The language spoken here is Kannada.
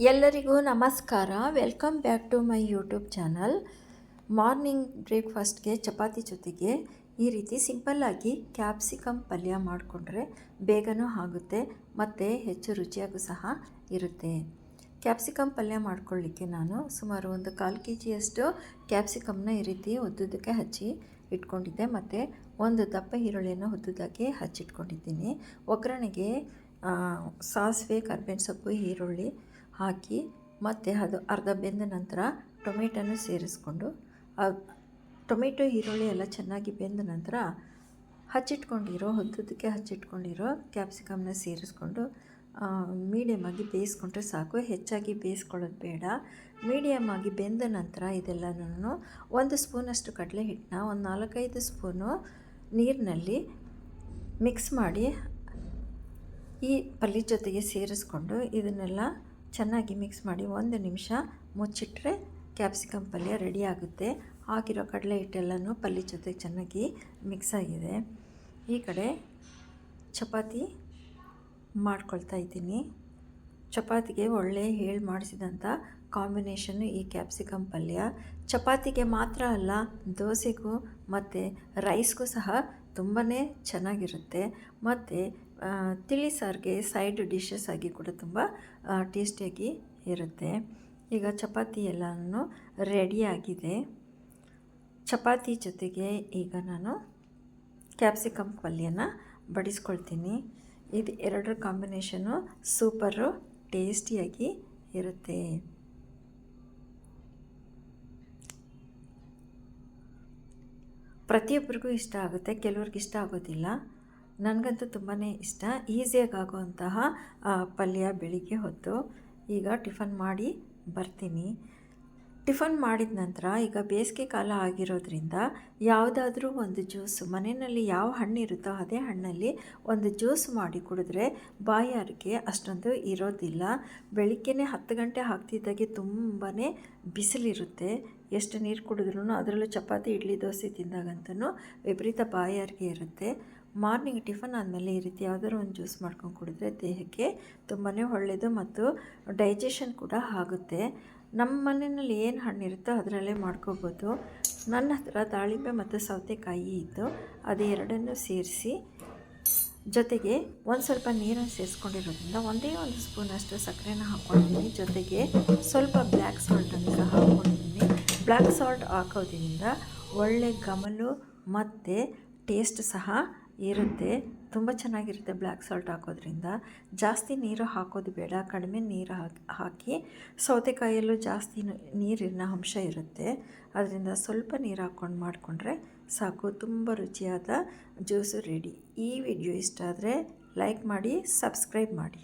ಎಲ್ಲರಿಗೂ ನಮಸ್ಕಾರ. Welcome back to my YouTube channel morning ಬ್ರೇಕ್ಫಾಸ್ಟ್ಗೆ chapati ಜೊತೆಗೆ ಈ ರೀತಿ ಸಿಂಪಲ್ಲಾಗಿ ಕ್ಯಾಪ್ಸಿಕಮ್ ಪಲ್ಯ ಮಾಡಿಕೊಂಡ್ರೆ ಬೇಗನೂ ಆಗುತ್ತೆ, ಮತ್ತು ಹೆಚ್ಚು ರುಚಿಯಾಗೂ ಸಹ ಇರುತ್ತೆ. ಕ್ಯಾಪ್ಸಿಕಮ್ ಪಲ್ಯ ಮಾಡ್ಕೊಳ್ಳಿಕ್ಕೆ ನಾನು ಸುಮಾರು ಒಂದು ಕಾಲು ಕೆ ಜಿಯಷ್ಟು ಕ್ಯಾಪ್ಸಿಕಮ್ನ ಈ ರೀತಿ ಉದ್ದುದಕ್ಕೆ ಹಚ್ಚಿ ಇಟ್ಕೊಂಡಿದ್ದೆ, ಮತ್ತು ಒಂದು ದಪ್ಪ ಈರುಳ್ಳಿಯನ್ನು ಉದ್ದುದಕ್ಕೆ ಹಚ್ಚಿಟ್ಕೊಂಡಿದ್ದೀನಿ. ಒಗ್ಗರಣೆಗೆ ಸಾಸಿವೆ, ಕರ್ಬೇವಿನ ಸೊಪ್ಪು, ಈರುಳ್ಳಿ ಹಾಕಿ ಮತ್ತು ಅದು ಅರ್ಧ ಬೆಂದ ನಂತರ ಟೊಮೆಟೊನ ಸೇರಿಸ್ಕೊಂಡು ಟೊಮೆಟೊ, ಈರುಳ್ಳಿ ಎಲ್ಲ ಚೆನ್ನಾಗಿ ಬೆಂದ ನಂತರ ಹಚ್ಚಿಟ್ಕೊಂಡಿರೋ, ಹೊತ್ತದಕ್ಕೆ ಹಚ್ಚಿಟ್ಕೊಂಡಿರೋ ಕ್ಯಾಪ್ಸಿಕಮ್ನ ಸೇರಿಸ್ಕೊಂಡು ಮೀಡಿಯಮ್ ಆಗಿ ಬೇಯಿಸ್ಕೊಂಡ್ರೆ ಸಾಕು. ಹೆಚ್ಚಾಗಿ ಬೇಯಿಸ್ಕೊಳ್ಳೋದು ಬೇಡ. ಮೀಡಿಯಮ್ ಆಗಿ ಬೆಂದ ನಂತರ ಇದೆಲ್ಲನೂ ಒಂದು ಸ್ಪೂನಷ್ಟು ಕಡಲೆ ಹಿಟ್ಟನ್ನ ಒಂದು ನಾಲ್ಕೈದು ಸ್ಪೂನು ನೀರಿನಲ್ಲಿ ಮಿಕ್ಸ್ ಮಾಡಿ ಈ ಪಲ್ಯ ಜೊತೆಗೆ ಸೇರಿಸ್ಕೊಂಡು ಇದನ್ನೆಲ್ಲ ಚೆನ್ನಾಗಿ ಮಿಕ್ಸ್ ಮಾಡಿ ಒಂದು ನಿಮಿಷ ಮುಚ್ಚಿಟ್ರೆ ಕ್ಯಾಪ್ಸಿಕಮ್ ಪಲ್ಯ ರೆಡಿ ಆಗುತ್ತೆ. ಹಾಕಿರೋ ಕಡಲೆ ಹಿಟ್ಟೆಲ್ಲನೂ ಪಲ್ಯ ಜೊತೆಗೆ ಚೆನ್ನಾಗಿ ಮಿಕ್ಸ್ ಆಗಿದೆ. ಈ ಕಡೆ ಚಪಾತಿ ಮಾಡ್ಕೊಳ್ತಾ ಇದ್ದೀನಿ. ಚಪಾತಿಗೆ ಒಳ್ಳೆ ಹೇಳಿ ಮಾಡಿಸಿದಂಥ ಕಾಂಬಿನೇಷನ್ನು ಈ ಕ್ಯಾಪ್ಸಿಕಮ್ ಪಲ್ಯ. ಚಪಾತಿಗೆ ಮಾತ್ರ ಅಲ್ಲ, ದೋಸೆಗೂ ಮತ್ತು ರೈಸ್ಗೂ ಸಹ ತುಂಬಾ ಚೆನ್ನಾಗಿರುತ್ತೆ. ಮತ್ತು ತಿಳಿ ಸಾರಿಗೆ ಸೈಡ್ ಡಿಶಸ್ ಆಗಿ ಕೂಡ ತುಂಬ ಟೇಸ್ಟಿಯಾಗಿ ಇರುತ್ತೆ. ಈಗ ಚಪಾತಿ ಎಲ್ಲನೂ ರೆಡಿಯಾಗಿದೆ ಚಪಾತಿ ಜೊತೆಗೆ ಈಗ ನಾನು ಕ್ಯಾಪ್ಸಿಕಮ್ ಪಲ್ಯನ ಬಡಿಸ್ಕೊಳ್ತೀನಿ. ಇದು ಎರಡರ ಕಾಂಬಿನೇಷನು ಸೂಪರು ಟೇಸ್ಟಿಯಾಗಿ ಇರುತ್ತೆ. ಪ್ರತಿಯೊಬ್ಬರಿಗೂ ಇಷ್ಟ ಆಗುತ್ತೆ, ಕೆಲವ್ರಿಗೆ ಇಷ್ಟ ಆಗೋದಿಲ್ಲ. ನನಗಂತೂ ತುಂಬಾ ಇಷ್ಟ. ಈಸಿಯಾಗಿ ಆಗುವಂತಹ ಪಲ್ಯ ಬೆಳಿಗ್ಗೆ ಹೊತ್ತು. ಈಗ ಟಿಫನ್ ಮಾಡಿ ಬರ್ತೀನಿ. ಟಿಫನ್ ಮಾಡಿದ ನಂತರ ಈಗ ಬೇಸಿಗೆ ಕಾಲ ಆಗಿರೋದ್ರಿಂದ ಯಾವುದಾದ್ರೂ ಒಂದು ಜ್ಯೂಸು, ಮನೆಯಲ್ಲಿ ಯಾವ ಹಣ್ಣು ಇರುತ್ತೋ ಅದೇ ಹಣ್ಣಲ್ಲಿ ಒಂದು ಜ್ಯೂಸ್ ಮಾಡಿ ಕುಡಿದ್ರೆ ಬಾಯಾರಿಕೆ ಅಷ್ಟೊಂದು ಇರೋದಿಲ್ಲ. ಬೆಳಿಗ್ಗೆನೇ ಹತ್ತು ಗಂಟೆ ಹಾಕ್ತಿದ್ದಾಗೆ ತುಂಬಾ ಬಿಸಿಲಿರುತ್ತೆ. ಎಷ್ಟು ನೀರು ಕುಡಿದ್ರೂ ಅದರಲ್ಲೂ ಚಪಾತಿ, ಇಡ್ಲಿ, ದೋಸೆ ತಿಂದಾಗಂತೂ ವಿಪರೀತ ಬಾಯಾರಿಕೆ ಇರುತ್ತೆ. ಮಾರ್ನಿಂಗ್ ಟಿಫನ್ ಆದಮೇಲೆ ಈ ರೀತಿ ಯಾವುದಾದ್ರು ಒಂದು ಜ್ಯೂಸ್ ಮಾಡ್ಕೊಂಡು ಕುಡಿದ್ರೆ ದೇಹಕ್ಕೆ ತುಂಬಾ ಒಳ್ಳೆಯದು ಮತ್ತು ಡೈಜೆಷನ್ ಕೂಡ ಆಗುತ್ತೆ. ನಮ್ಮ ಮನೆಯಲ್ಲಿ ಏನು ಹಣ್ಣಿರುತ್ತೋ ಅದರಲ್ಲೇ ಮಾಡ್ಕೋಬೋದು. ನನ್ನ ಹತ್ರ ದಾಳಿಂಬೆ ಮತ್ತು ಸೌತೆಕಾಯಿ ಇತ್ತು ಅದು ಎರಡನ್ನೂ ಸೇರಿಸಿ ಜೊತೆಗೆ ಒಂದು ಸ್ವಲ್ಪ ನೀರನ್ನು ಸೇರಿಸ್ಕೊಂಡಿರೋದ್ರಿಂದ ಒಂದೇ ಒಂದು ಸ್ಪೂನಷ್ಟು ಸಕ್ಕರೆನ ಹಾಕ್ಕೊಂಡಿದ್ದೀನಿ. ಜೊತೆಗೆ ಸ್ವಲ್ಪ ಬ್ಲ್ಯಾಕ್ ಸಾಲ್ಟನ್ನು ಸಹ ಹಾಕ್ಕೊಂಡಿದ್ದೀನಿ. ಬ್ಲ್ಯಾಕ್ ಸಾಲ್ಟ್ ಹಾಕೋದ್ರಿಂದ ಒಳ್ಳೆ ಗಮಲು ಮತ್ತು ಟೇಸ್ಟ್ ಸಹ ಇರುತ್ತೆ ತುಂಬ ಚೆನ್ನಾಗಿರುತ್ತೆ ಬ್ಲ್ಯಾಕ್ ಸಾಲ್ಟ್ ಹಾಕೋದ್ರಿಂದ. ಜಾಸ್ತಿ ನೀರು ಹಾಕೋದು ಬೇಡ. ಕಡಿಮೆ ನೀರು ಹಾಕಿ ಹಾಕಿ ಸೌತೆಕಾಯಲ್ಲೂ ಜಾಸ್ತಿ ನೀರಿನ ಅಂಶ ಇರುತ್ತೆ. ಅದರಿಂದ ಸ್ವಲ್ಪ ನೀರು ಹಾಕ್ಕೊಂಡು ಮಾಡಿಕೊಂಡ್ರೆ ಸಾಕು. ತುಂಬ ರುಚಿಯಾದ ಜ್ಯೂಸು ರೆಡಿ. ಈ ವಿಡಿಯೋ ಇಷ್ಟ ಆದರೆ ಲೈಕ್ ಮಾಡಿ, ಸಬ್ಸ್ಕ್ರೈಬ್ ಮಾಡಿ.